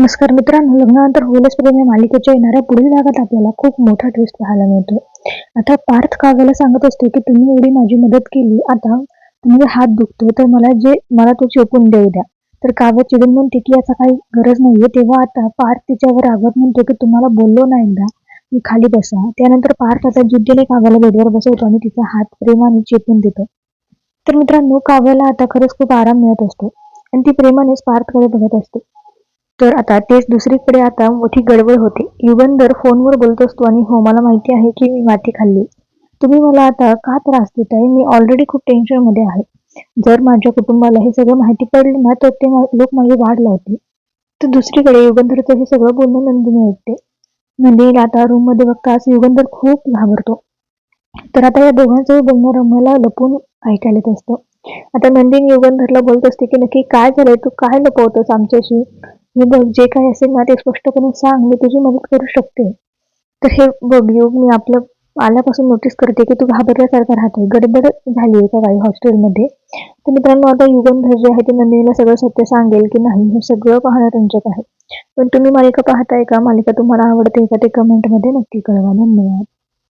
नमस्कार मित्रांनो लग्नानंतर होईलच प्रेम या मालिकेच्या येणाऱ्या पुढील भागात आपल्याला खूप मोठा ट्विस्ट पाहायला मिळतो आता पार्थ काव्याला सांगत असतो की तुम्ही एवढी माझी मदत केली आता तुम्ही हात दुखतो तर मला जे मला तो चेपून देऊ द्या. तर काव्य चिडून म्हणते की याचा काही गरज नाहीये. तेव्हा आता पार्थ तिच्यावर रागवत म्हणतो की तुम्हाला बोललो ना एकदा की खाली बसा. त्यानंतर पार्थ आता जिद्दीने काव्याला बेडवर बसवतो आणि तिचा हात प्रेमाने चेपून देतो. तर मित्रांनो काव्याला आता खरंच खूप आराम मिळत असतो. आणि ती प्रेमानेच पार्थकडे बघत असते. तर आता तेच दुसरीकडे आता मोठी गडबड होते. युगंधर फोनवर बोलत असतो आणि हो मला माहिती आहे की मी माती खाल्ली. तुम्ही मला आता का त्रास देत आहे मी ऑलरेडी खूप टेन्शनमध्ये आहे. जर माझ्या कुटुंबाला हे सगळं माहिती पडले ना तर ते लोक माझी वाढ लावतील. तर दुसरीकडे युगंधरचं हे सगळं बोलणं नंदिनी ऐकते. नंदिनीला आता रूममध्ये बघताच युगंधर खूप घाबरतो. तर आता या दोघांचंही बोलणं रम्याला लपून ऐकायला येत असतं. आता नंदिनी युगंधरला बोलत असते की नक्की काय झालंय? तू काय लपवतोस आमच्याशी? हे बघ जे काही असेल ना ते स्पष्टपणे सांग मी तुझी मदत करू शकते. तर हे बघ योग मी आपलं आल्यापासून नोटीस करते की तू घाबरल्यासारखा राहतोय. गडबड झाली आहे का काही हॉस्टेलमध्ये तर मित्रांनो आता युगंधर जे आहे ते नंदिनीला सगळं सत्य सांगेल की नाही हे सगळं पाहणं रंजक आहे. पण तुम्ही मालिका पाहताय का? मालिका तुम्हाला आवडते का ते कमेंटमध्ये नक्की कळवा. धन्यवाद.